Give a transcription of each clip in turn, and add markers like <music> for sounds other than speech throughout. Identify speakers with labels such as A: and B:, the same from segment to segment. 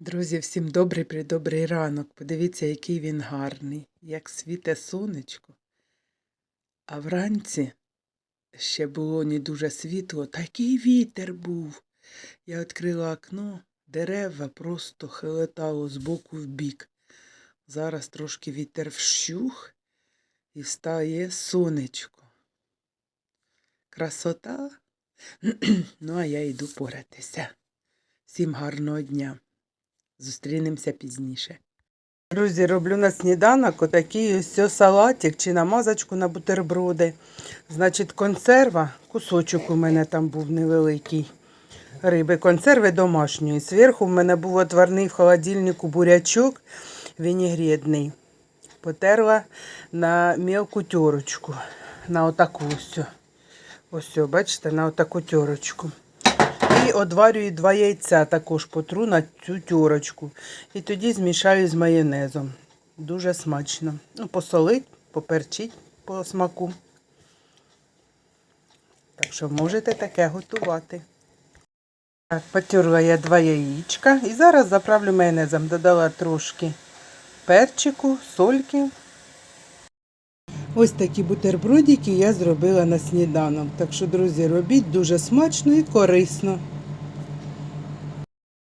A: Друзі, всім добрий придобрий ранок. Подивіться, який він гарний, як світе сонечко. А вранці ще було не дуже світло, такий вітер був. Я відкрила окно, дерева просто хилетало з боку в бік. Зараз трошки вітер вщух і стає сонечко. Красота. <clears throat> ну, а я йду поратися. Всім гарного дня. Зустрінемося пізніше. Друзі, роблю на сніданок отакий ось салатик чи намазочку на бутерброди. Значить, консерва, кусочок у мене там був невеликий. Риби, консерви домашньої. Зверху в мене був отварний в холодильнику бурячок вінігредний. Потерла на мелку терочку. На отаку ось. Ось, бачите, на отаку терочку. І одварюю два яйця також потру на цю тюрочку. І тоді змішаю з майонезом. Дуже смачно. Ну, посолить, поперчить по смаку. Так що можете таке готувати. Так, потерла я два яєчка і зараз заправлю майонезом. Додала трошки перчику, сольки. Ось такі бутербродики я зробила на сніданок. Так що, друзі, робіть дуже смачно і корисно.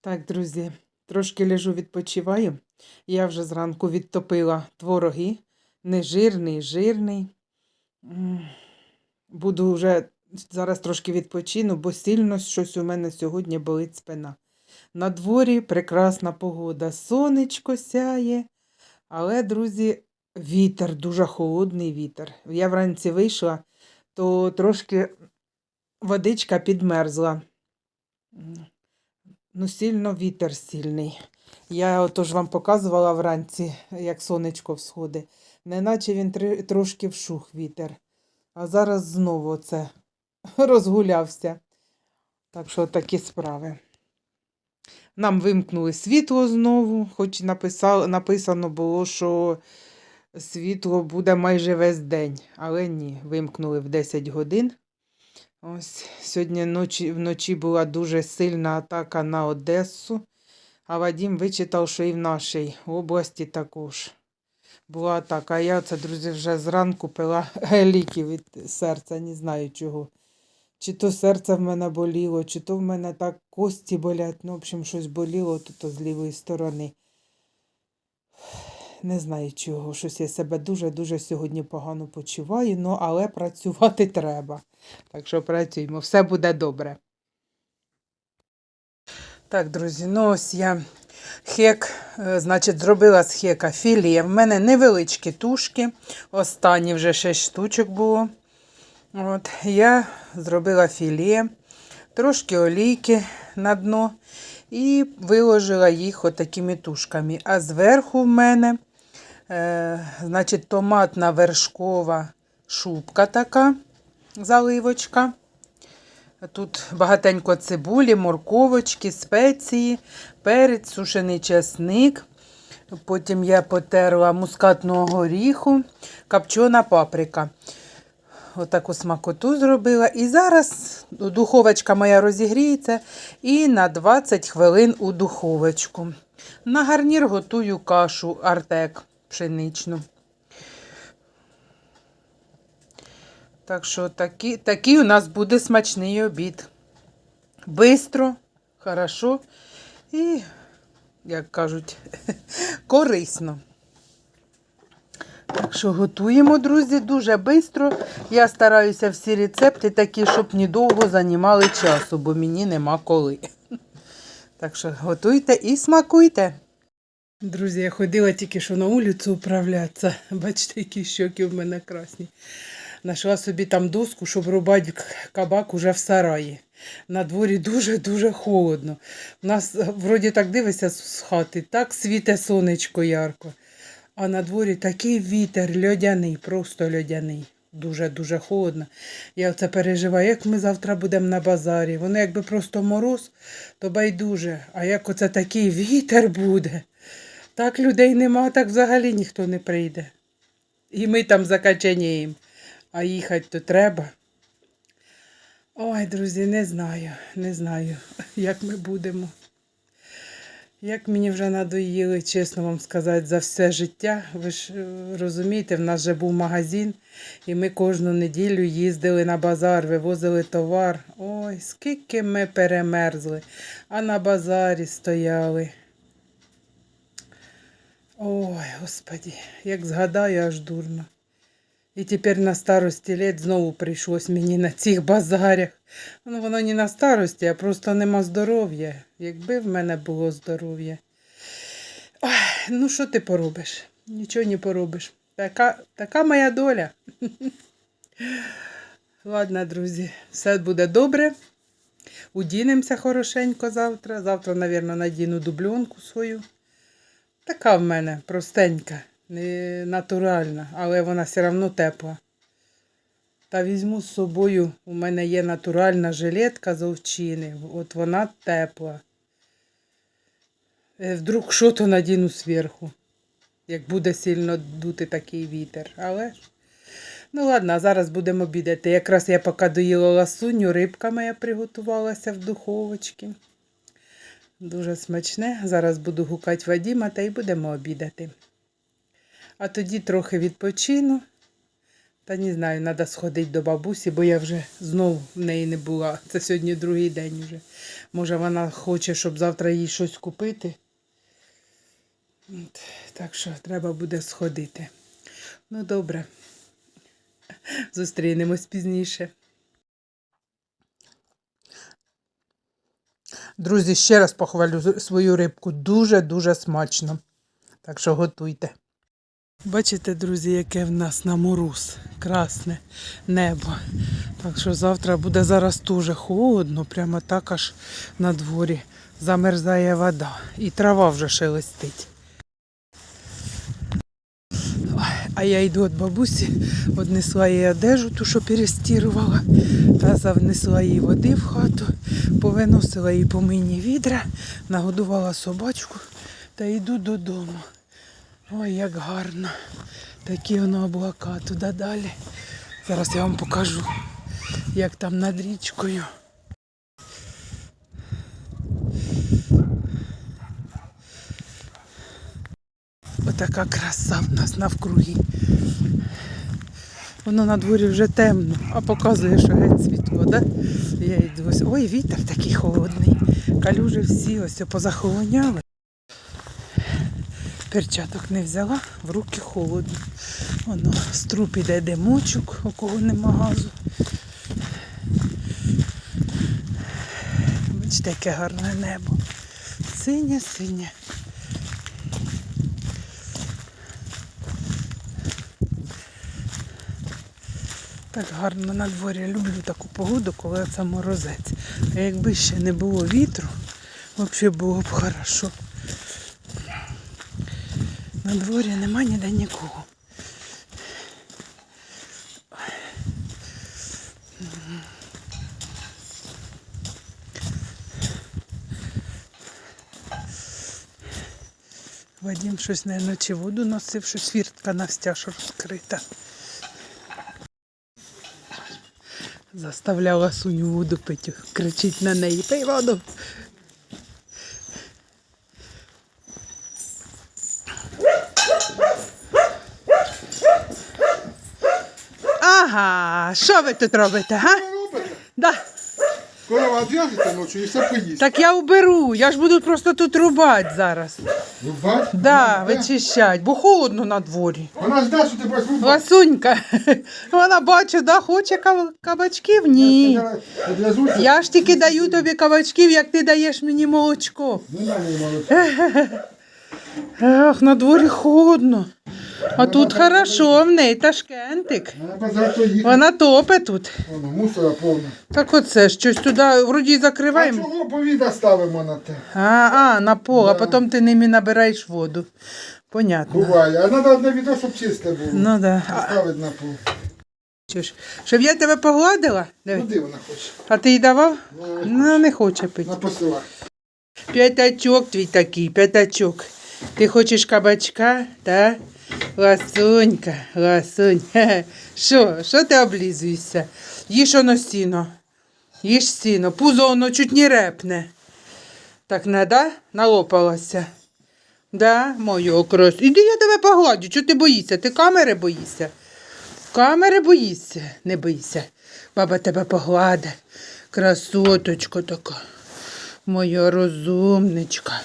A: Так, друзі, трошки лежу відпочиваю. Я вже зранку відтопила твороги. Не жирний, жирний. Буду вже зараз трошки відпочину, бо сильно щось у мене сьогодні болить спина. На дворі прекрасна погода. Сонечко сяє. Але, друзі, Вітер, дуже холодний вітер. Я вранці вийшла, то трошки водичка підмерзла. Ну, сильно вітер сильний. Я отож вам показувала вранці, як сонечко всходить. Неначе він тр- трошки вшух вітер. А зараз знову це розгулявся. Так що такі справи. Нам вимкнули світло знову, хоч написав, написано було, що світло буде майже весь день, але ні, вимкнули в 10 годин. Ось сьогодні ночі, вночі була дуже сильна атака на Одесу, а Вадім вичитав, що і в нашій області також була атака. А я це, друзі, вже зранку пила <laughs> ліки від серця, не знаю чого. Чи то серце в мене боліло, чи то в мене так кості болять. Ну, в общем, щось боліло тут з лівої сторони. Не знаю чого. Щось я себе дуже-дуже сьогодні погано почуваю, ну, але працювати <laughs> треба. Так що працюємо, все буде добре. Так, друзі, ну ось я хек, е, значить, зробила з хека філе. В мене невеличкі тушки. Останні вже 6 штучок було. От, я зробила філе, трошки олійки на дно і виложила їх отакими тушками. А зверху в мене, е, значить, томатна вершкова шубка така, заливочка. Тут багатенько цибулі, морковочки, спеції, перець, сушений чесник. Потім я потерла мускатного горіху, копчена паприка. Отаку смакоту зробила. І зараз духовочка моя розігріється і на 20 хвилин у духовочку. На гарнір готую кашу артек пшеничну. Так що такий, такий у нас буде смачний обід. Бистро, хорошо і, як кажуть, <laughs> корисно. Так що готуємо, друзі, дуже швидко. Я стараюся всі рецепти такі, щоб недовго займали часу, бо мені нема коли. <laughs> Так що готуйте і смакуйте. Друзі, я ходила тільки що на вулицю управлятися. <laughs> Бачите, які щоки в мене красні. Нашла собі там доску, щоб рубати кабак уже в сараї. На дворі дуже-дуже холодно. У нас, вроді так дивишся з хати, так світе сонечко ярко. А на дворі такий вітер льодяний, просто льодяний. Дуже-дуже холодно. Я це переживаю, як ми завтра будемо на базарі. Воно якби просто мороз, то байдуже. А як оце такий вітер буде, так людей нема, так взагалі ніхто не прийде. І ми там закачаніємо, а їхати то треба. Ой, друзі, не знаю, не знаю, <laughs> як ми будемо. Як мені вже надоїли, чесно вам сказати, за все життя. Ви ж е, розумієте, в нас же був магазин, і ми кожну неділю їздили на базар, вивозили товар. Ой, скільки ми перемерзли, а на базарі стояли. Ой, господі, як згадаю, аж дурно. І тепер на старості літ знову прийшлось мені на цих базарях. Ну, воно не на старості, а просто нема здоров'я. Якби в мене було здоров'я. Ну що ти поробиш? Нічого не поробиш. Така, така моя доля. <laughs> Ладно, друзі, все буде добре. Удінемося хорошенько завтра. Завтра, мабуть, надіну дубльонку свою. Така в мене простенька, не натуральна, але вона все одно тепла. Та візьму з собою, у мене є натуральна жилетка з овчини, от вона тепла. Е, Вдруг що то надіну зверху, як буде сильно дути такий вітер. Але. Ну ладно, зараз будемо обідати. Якраз я поки доїла ласуню, рибка моя приготувалася в духовочці. Дуже смачне. Зараз буду гукати Вадіма та й будемо обідати. А тоді трохи відпочину. Та не знаю, треба сходити до бабусі, бо я вже знов в неї не була. Це сьогодні другий день вже. Може, вона хоче, щоб завтра їй щось купити. Так що треба буде сходити. Ну, добре. Зустрінемось пізніше. Друзі, ще раз похвалю свою рибку. Дуже-дуже смачно. Так що готуйте. Бачите, друзі, яке в нас на мороз. Красне небо. Так що завтра буде зараз дуже холодно, прямо так аж на дворі замерзає вода. І трава вже шелестить. А я йду від бабусі, однесла їй одежу, ту, що перестірувала, та завнесла їй води в хату, повиносила їй помийні відра, нагодувала собачку та йду додому. Ой, як гарно. Такі воно облака туди далі. Зараз я вам покажу, як там над річкою. Отака краса в нас навкруги. Воно на дворі вже темно, а показує, що геть світло, да? Я йду. Ой, вітер такий холодний. Калюжі всі ось позахолоняли. Перчаток не взяла, в руки холодно. Воно з труб іде димочок, у кого нема газу. Бачите, яке гарне небо. Синє, Так гарно на дворі. Люблю таку погоду, коли це морозець. А якби ще не було вітру, взагалі було б хорошо. На дворі нема ніде нікого. Вадим щось, мабуть, чи воду носив, що свіртка навстяж розкрита. Заставляла Суню воду пити, кричить на неї, пий воду. Ага, що ви тут робите, га?
B: робите? Корова відв'яжеться ночі і все поїсть.
A: Так я уберу, я ж буду просто тут рубати зараз.
B: Бач?
A: Да,
B: Вона жде.
A: вичищать, бо холодно на дворі.
B: Вона жде, що ти будеш рубати.
A: Ласунька, <laughs> вона бачу, да, хоче кав- кабачків? Ні.
B: Відв'язуся.
A: Я ж тільки даю тобі кабачків, як ти даєш мені молочко.
B: Не дай мені молодці.
A: Ах, <laughs> на дворі холодно. А тут хорошо в неї ташкентик.
B: Їхати.
A: Вона топе тут.
B: Воно, мусора повна.
A: Так оце щось туди вроді
B: А
A: закриваємо.
B: чого повіда ставимо на те?
A: А, а, на пол, а потім ти ними набираєш воду. Понятно.
B: Буває. А треба одне відео, щоб чисте було.
A: Ну да. А,
B: Ставить на пол.
A: Щоб я тебе погладила? Диви.
B: Куди вона хоче?
A: А ти їй давав? Ну, не хоче пити.
B: на посилах.
A: П'ятачок твій такий, п'ятачок. Ти хочеш кабачка, та? Ласунька, ласунь. <laughs> Що, що ти облізуєшся? Їж оно сіно. Їж сіно. Пузо воно чуть не репне. Так да? Налопалася. Да, мою крос. Іди я тебе погладю. Чого ти боїшся? Ти камери боїшся? Камери боїшся? Не бийся. Баба тебе погладе. Красоточка така. Моя розумничка.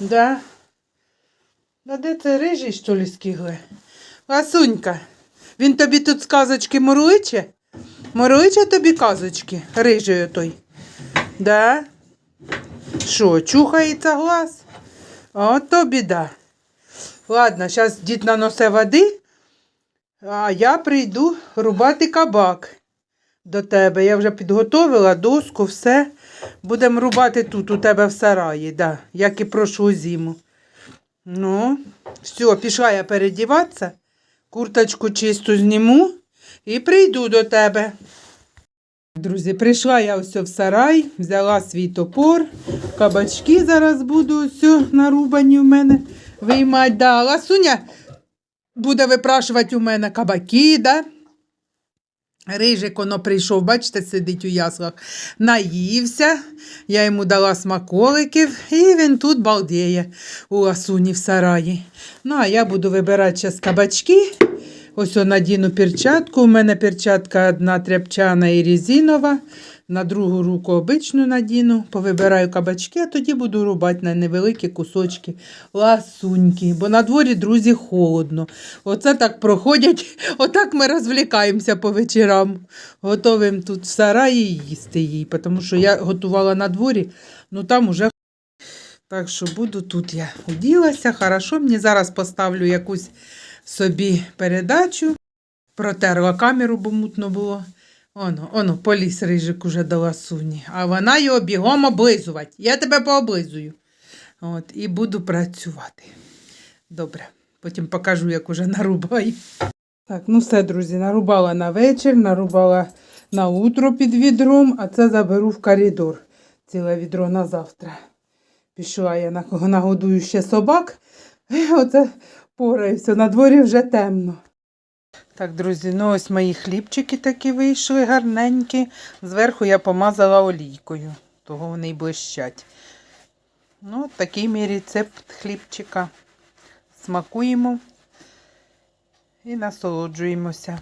A: Да? А де це рижий, що ли, скигли? Ласунька, він тобі тут сказочки мурличе? Мурличе тобі казочки, рижий той. Да? Що, чухається глаз? Ото біда. Ладно, зараз дід наносе води, а я прийду рубати кабак до тебе. Я вже підготовила доску, все. Будемо рубати тут у тебе в сараї, да, як і прошлу зиму. Ну, все, пішла я передіватися, курточку чисту зніму і прийду до тебе. Друзі, прийшла я ось в сарай, взяла свій топор, кабачки зараз буду ось нарубані в мене виймати. Да. Ласуня буде випрашувати у мене кабаки, да? Рижик воно прийшов, бачите, сидить у яслах, наївся, я йому дала смаколиків, і він тут балдіє у ласуні в сараї. Ну, а я буду вибирати зараз кабачки. Ось надіну перчатку. У мене перчатка одна тряпчана і резинова. На другу руку обичну надіну, повибираю кабачки, а тоді буду рубати на невеликі кусочки ласуньки. Бо на дворі, друзі, холодно. Оце так проходять, <laughs> отак ми розвлікаємося по вечорам. Готовим тут в сараї їсти їй, тому що я готувала на дворі, ну там уже. <laughs> Так що буду тут я уділася. Хорошо, мені зараз поставлю якусь собі передачу. Протерла камеру, бо мутно було. Оно, оно, поліз рижик уже до ласуні. А вона його бігом облизувати. Я тебе пооблизую. От, і буду працювати. Добре. Потім покажу, як уже нарубаю. Так, ну все, друзі, нарубала на вечір, нарубала на утро під відром, а це заберу в коридор. Ціле відро на завтра. Пішла я на нагодую ще собак. <laughs> Оце пораюся, на дворі вже темно. Так, друзі, ну ось мої хлібчики такі вийшли гарненькі. Зверху я помазала олійкою, того вони й блищать. Ну, такий мій рецепт хлібчика. Смакуємо і насолоджуємося.